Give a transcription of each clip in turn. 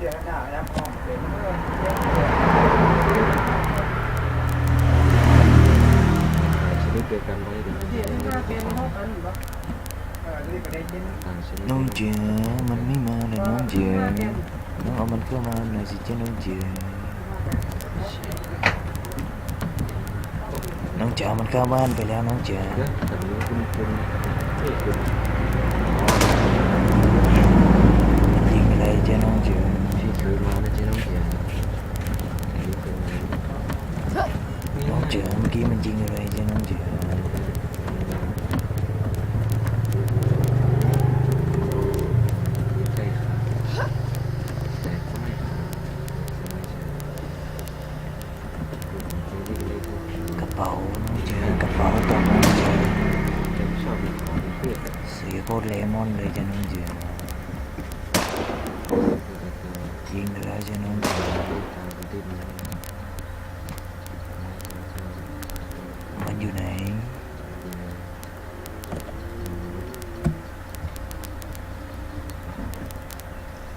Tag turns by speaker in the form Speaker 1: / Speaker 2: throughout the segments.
Speaker 1: ชนิดเดียวกันไว้เดี๋ยว
Speaker 2: เสียงห้าเป็นเท่ากันหรือเปล่า
Speaker 3: เออรีบไปได้ยิน
Speaker 1: ต่างชนิด
Speaker 4: น้องเจ๋อมันไม่มาเลยน้องเจ๋อน้องเอามันเข้ามาหน่อยสิเจ้าน้องเจ๋อน้องจ๋ามันเข้าบ้านไปแล้วน้องจ๋า
Speaker 1: เยอะแต่นี้คุณคุณ เสี
Speaker 4: ยโคตรเลมอนเลยเจ้าน้องเจ๋อยิงไปแล้วเจ้าน้องเจ๋อมันอยู่ไหน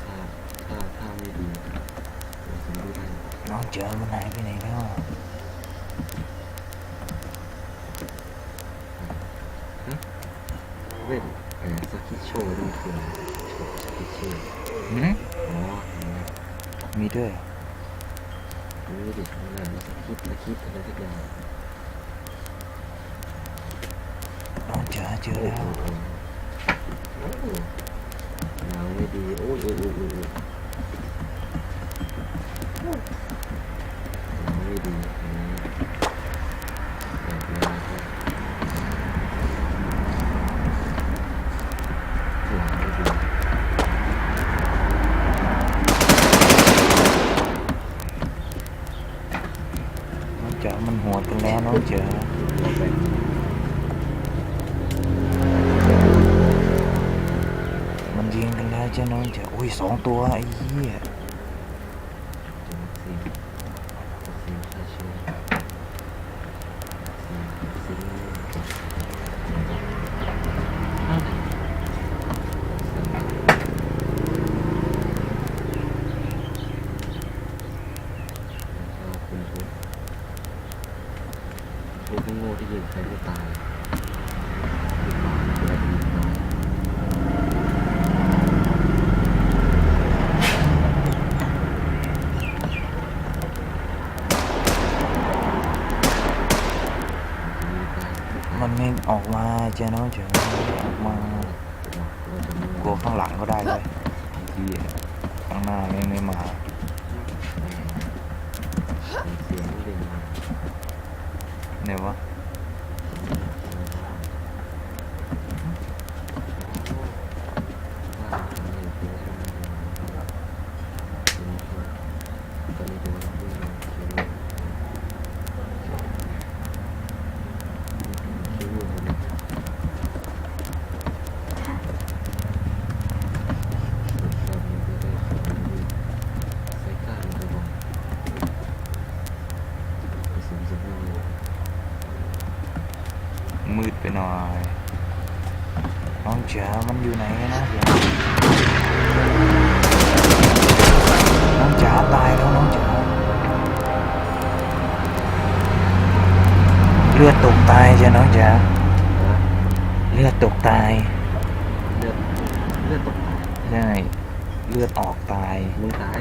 Speaker 1: ถ้าถ้าถ้าไม่ดีผมดูให้
Speaker 4: น้ องเอมันหายไปไหนแล้ว
Speaker 1: เว้นเออสกิโชว์นี่คือโชว์สกิโช
Speaker 4: อืม
Speaker 1: อ๋อเห็นไหม
Speaker 4: มีด้วย
Speaker 1: รู้ดิอะไรสกิปสกิปอะไรสักอย่าง
Speaker 4: น้องเจอเจอ
Speaker 1: โอ้
Speaker 4: แล้
Speaker 1: โห
Speaker 4: ว
Speaker 1: โอ้โหหนาวไม่ดีโอ้ยโอ้ยโอ้ยโอ้ยหนาวไม่ดีอันนี้แบบนี้นะครับหนาวไม่ดี
Speaker 4: น้องจ๋ามันโหดกันแล้วน้องเจอมันยิงกันแล้วเจ้าน้องเจ๋าอุ้ยสองตัวไอ้เหี้ย
Speaker 1: จะวัคซีนวัคซีนฆ่าเชื้อวัคซีนวัคซีนอ้าวแล้วก็คุณทุกพวก โง่ที่ยิงใครไม่ตายยิงมาเวลายิงตายยิงตาย
Speaker 4: มันไม่ออกมาเจ้าน้องจ๋าไม่ออกมา
Speaker 1: เราจะมั่
Speaker 4: กลัวข้างหลังก็ได้เลยไอ้เหี้ยข้างหน้าไม่งไม่มา
Speaker 1: เสียงเด่นมา
Speaker 4: ไหนวะ มืดไปหน่อย น้องจ๋ามันอยู่ไหนนะเดี๋ยวน้องจ๋าตายแล้วน้องจ๋าเลือดตกตายจ้ะน้องจ๋าเลือดตกตาย
Speaker 1: เลือดเลือดตก
Speaker 4: ใช่เลือดออกตาย
Speaker 1: มึงตาย